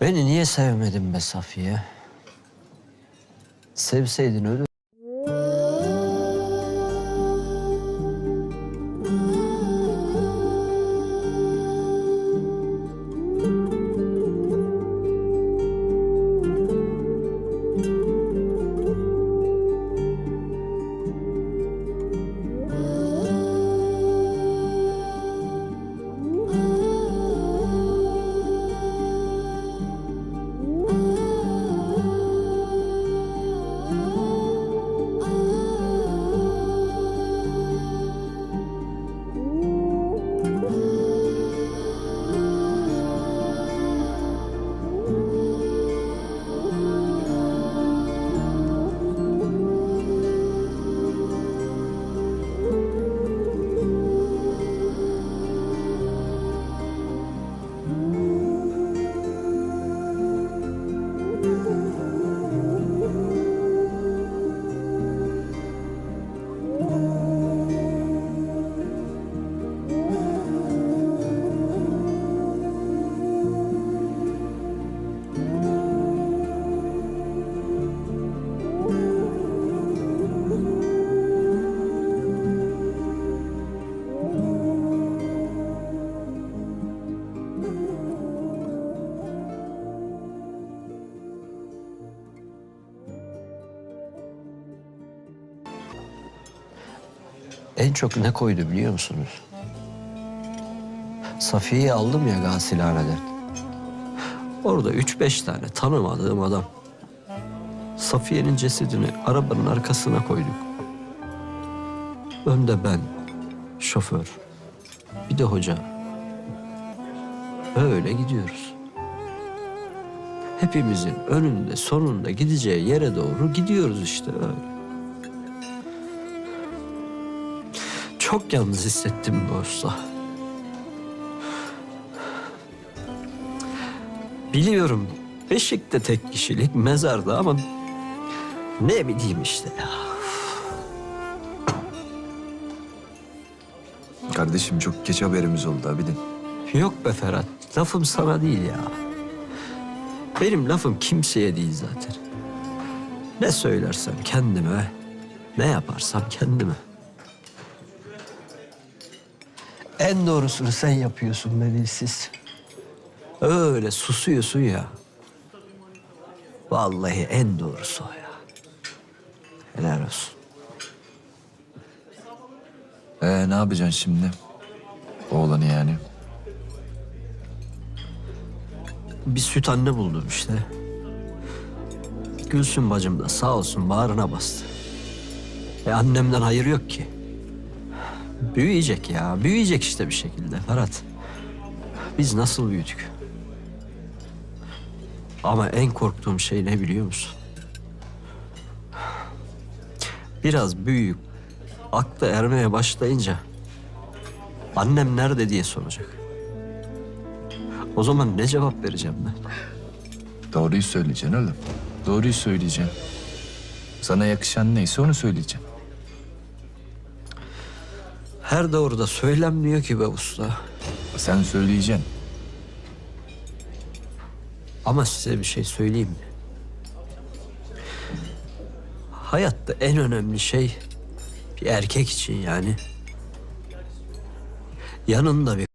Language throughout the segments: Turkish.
Beni niye sevmedin be Safiye? Sevseydin ölür. En çok ne koydu biliyor musunuz? Safiye'yi aldım ya gasilhaneden. Orada üç beş tane tanımadığım adam. Safiye'nin cesedini arabanın arkasına koyduk. Önde ben, şoför, bir de hoca. Öyle gidiyoruz. Hepimizin önünde sonunda gideceği yere doğru gidiyoruz işte öyle. Çok yalnız hissettim bu usta. Biliyorum Beşik'te tek kişilik mezarda ama ne bileyim işte ya. Kardeşim çok geç haberimiz oldu abidin. Yok be Ferhat, lafım sana değil ya. Benim lafım kimseye değil zaten. Ne söylersem kendime, ne yaparsam kendime. En doğrusunu sen yapıyorsun be dilsiz. Öyle susuyorsun ya. Vallahi en doğrusu o ya. Helal olsun. Ee ne yapacaksın şimdi? Oğlanı yani. Bir süt anne buldum işte. Gülsün bacım da sağ olsun bağrına bastı. E annemden hayır yok ki. Büyüyecek ya, büyüyecek işte bir şekilde Ferhat. Biz nasıl büyüdük? Ama en korktuğum şey ne biliyor musun? Biraz büyüyüp aklı ermeye başlayınca annem nerede diye soracak. O zaman ne cevap vereceğim ben? Doğruyu söyleyeceksin oğlum. Doğruyu söyleyeceksin. Sana yakışan neyse onu söyleyeceksin. Her doğruda söylenmiyor ki be usta. Sen söyleyeceksin. Ama size bir şey söyleyeyim mi? Hayatta en önemli şey bir erkek için yani. Yanında bir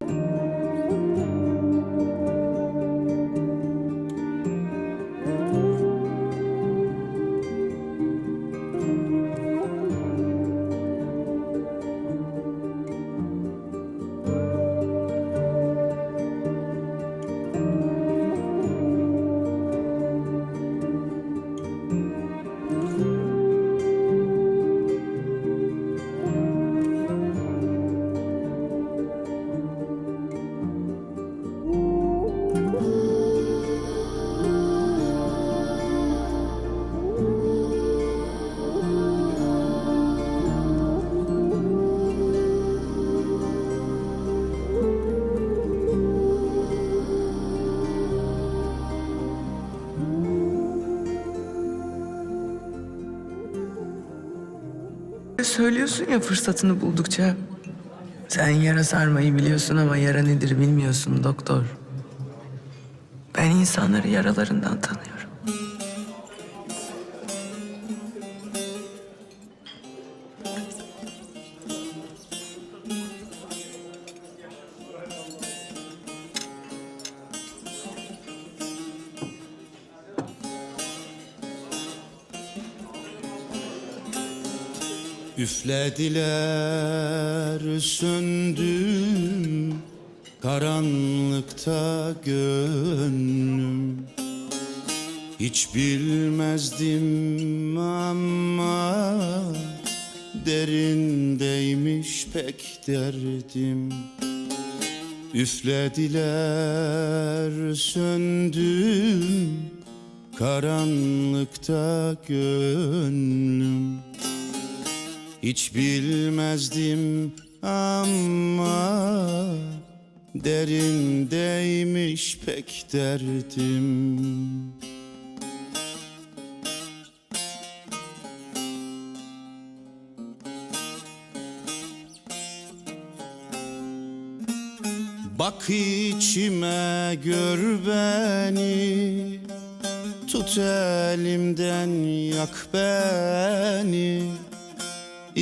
Söylüyorsun ya fırsatını buldukça. Sen yara sarmayı biliyorsun ama yara nedir bilmiyorsun doktor. Ben insanları yaralarından tanıyorum. Üflediler söndüm karanlıkta gönlüm. Hiç bilmezdim ama derindeymiş pek derdim. Üflediler söndüm karanlıkta gönlüm hiç bilmezdim ama derindeymiş pek derdim. Bak içime gör beni Tut elimden yak beni